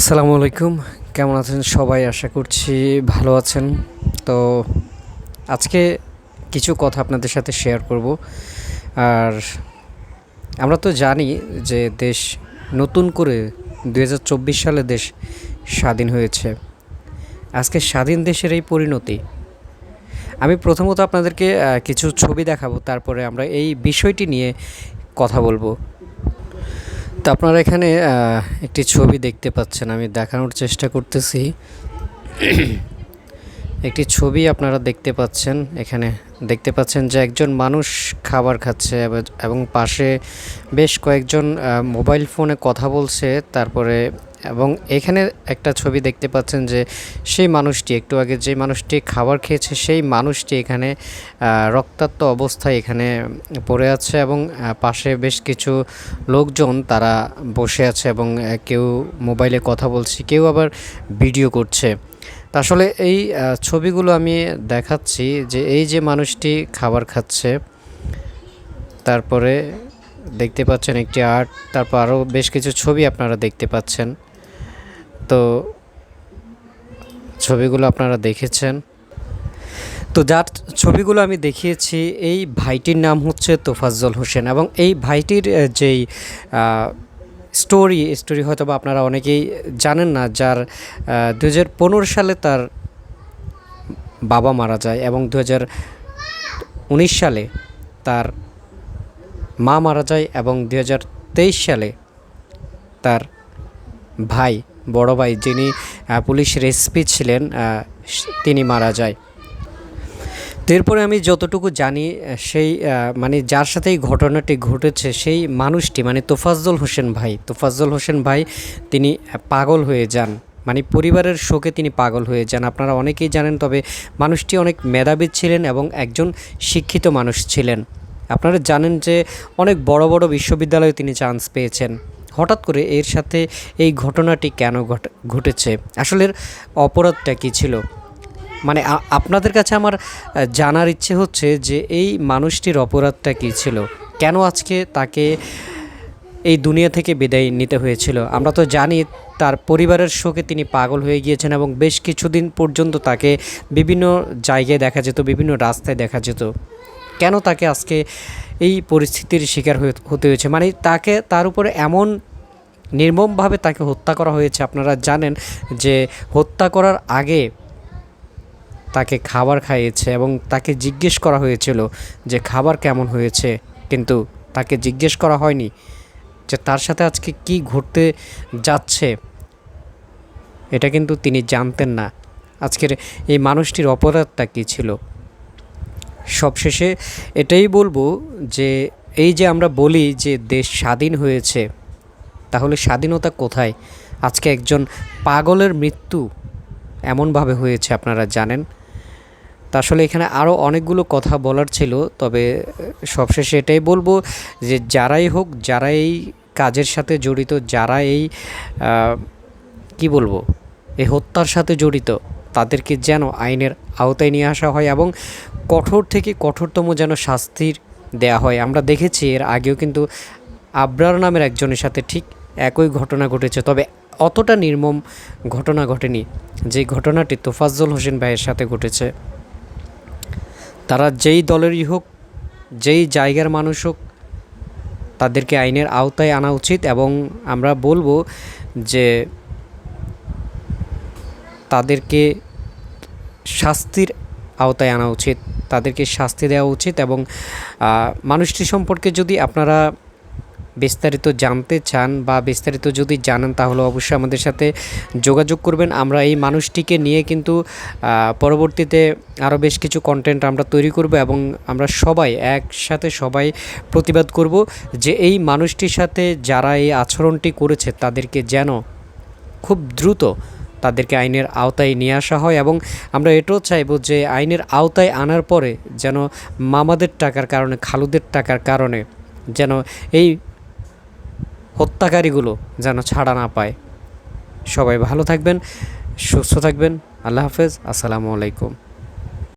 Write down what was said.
আসসালামু আলাইকুম। কেমন আছেন সবাই? আশা করছি ভালো আছেন। তো আজকে কিছু কথা আপনাদের সাথে শেয়ার করব। আর আমরা তো জানি যে দেশ নতুন করে দু হাজার চব্বিশ সালে দেশ স্বাধীন হয়েছে। আজকে স্বাধীন দেশের এই পরিণতি। আমি প্রথমত আপনাদেরকে কিছু ছবি দেখাবো, তারপরে আমরা এই বিষয়টি নিয়ে কথা বলব। তো আপনারা এখানে একটি ছবি দেখতে পাচ্ছেন, আমি দেখানোর চেষ্টা করতেছি। একটি ছবি আপনারা দেখতে পাচ্ছেন, এখানে দেখতে পাচ্ছেন যে একজন মানুষ খাবার খাচ্ছে এব- পাশে বেশ কয়েকজন মোবাইল ফোনে কথা বলছে, তারপরে এবং এখানে একটা ছবি দেখতে পাচ্ছেন যে সেই মানুষটি, একটু আগে যে মানুষটি খাবার খেয়েছে, সেই মানুষটি এখানে রক্তাক্ত অবস্থায় এখানে পড়ে আছে এবং পাশে বেশ কিছু লোকজন তারা বসে আছে এবং কেউ মোবাইলে কথা বলছে, কেউ আবার ভিডিও করছে। আসলে এই ছবিগুলো আমি দেখাচ্ছি যে এই যে মানুষটি খাবার খাচ্ছে, তারপরে দেখতে পাচ্ছেন একটি আর্ট, তারপর আরও বেশ কিছু ছবি আপনারা দেখতে পাচ্ছেন। তো ছবিগুলো আপনারা দেখেছেন। তো যার ছবিগুলো আমি দেখিয়েছি, এই ভাইটির নাম হচ্ছে তোফাজ্জল হোসেন এবং এই ভাইটির যেই স্টোরি স্টোরি হয়তো বা আপনারা অনেকেই জানেন না, যার দু হাজার পনেরো সালে তার বাবা মারা যায় এবং দু সালে তার মা মারা যায় এবং দু হাজার তেইশ সালে তার ভাই বড় ভাই যিনি পুলিশ এসপি ছিলেন তিনি মারা যায়। এরপরে আমি যতটুকু জানি সেই মানে যার সাথে এই ঘটনাটি ঘটেছে, সেই মানুষটি মানে তোফাজ্জল হোসেন ভাই, তোফাজ্জল হোসেন ভাই তিনি পাগল হয়ে যান। মানে পরিবারের শোকে তিনি পাগল হয়ে যান। আপনারা অনেকেই জানেন, তবে মানুষটি অনেক মেধাবী ছিলেন এবং একজন শিক্ষিত মানুষ ছিলেন। আপনারা জানেন যে অনেক বড় বড় বিশ্ববিদ্যালয়ে তিনি চান্স পেয়েছেন। হঠাৎ করে এর সাথে এই ঘটনাটি কেন ঘট- ঘটেছে? আসলে অপরাধটা কী ছিল? মানে আপনাদের কাছে আমার জানার ইচ্ছে হচ্ছে যে এই মানুষটির অপরাধটা কী ছিল? কেন আজকে তাকে এই দুনিয়া থেকে বিদায় নিতে হয়েছিল? আমরা তো জানি তার পরিবারের শোকে তিনি পাগল হয়ে গিয়েছেন এবং বেশ কিছুদিন পর্যন্ত তাকে বিভিন্ন জায়গায় দেখা যেত, বিভিন্ন রাস্তায় দেখা যেত। কেন তাকে আজকে এই পরিস্থিতির শিকার হতে হয়েছে? মানে তাকে, তার উপরে এমন নির্মমভাবে তাকে হত্যা করা হয়েছে, আপনারা জানেন যে হত্যা করার আগে তাকে খাবার খাইয়েছে এবং তাকে জিজ্ঞেস করা হয়েছিল যে খাবার কেমন হয়েছে, কিন্তু তাকে জিজ্ঞেস করা হয়নি যে তার সাথে আজকে কি ঘটতে যাচ্ছে। এটা কিন্তু তিনি জানতেন না। আজকের এই মানুষটির অপরাধটা কী ছিল? সবশেষে এটাই বলব যে এই যে আমরা বলি যে দেশ স্বাধীন হয়েছে, তাহলে স্বাধীনতা কোথায়? আজকে একজন পাগলের মৃত্যু এমনভাবে হয়েছে আপনারা জানেন। তা আসলে এখানে আরও অনেকগুলো কথা বলার ছিল, তবে সবশেষে এটাই বলব যে যারাই হোক, যারা এই কাজের সাথে জড়িত, যারা এই কি বলব, এই হত্যার সাথে জড়িত, তাদেরকে যেন আইনের আওতায় নিয়ে আসা হয় এবং কঠোর থেকে কঠোরতম যেন শাস্তির দেয়া হয়। আমরা দেখেছি এর আগেও কিন্তু আবরার নামের একজনের সাথে ঠিক একই ঘটনা ঘটেছে। তবে অতটা নির্মম ঘটনা ঘটেনি যে ঘটনাটি তোফাজ্জল হোসেন ভাইয়ের সাথে ঘটেছে। তারা যেই দলেরই হোক, যেই জায়গার মানুষ হোক, তাদেরকে আইনের আওতায় আনা উচিত এবং আমরা বলব যে তাদেরকে শাস্তির আওতায় আনা উচিত, তাদেরকে শাস্তি দেওয়া উচিত এবং মানুষটি সম্পর্কে যদি আপনারা বিস্তারিত জানতে চান বা বিস্তারিত যদি জানেন তাহলে অবশ্যই আমাদের সাথে যোগাযোগ করবেন। আমরা এই মানুষটিকে নিয়ে কিন্তু পরবর্তীতে আরও বেশ কিছু কন্টেন্ট আমরা তৈরি করব এবং আমরা সবাই একসাথে সবাই প্রতিবাদ করব যে এই মানুষটির সাথে যারা এই আচরণটি করেছে তাদেরকে যেন খুব দ্রুত তাদেরকে আইনের আওতায় নিয়ে আসা হয় এবং আমরা এটাও চাইব যে আইনের আওতায় আনার পরে যেন মামাদের টাকার কারণে, খালুদের টাকার কারণে যেন এই হত্যাকারীগুলো যেন ছাড়া না পায়। সবাই ভালো থাকবেন, সুস্থ থাকবেন। আল্লাহ হাফেজ। আসসালামু আলাইকুম।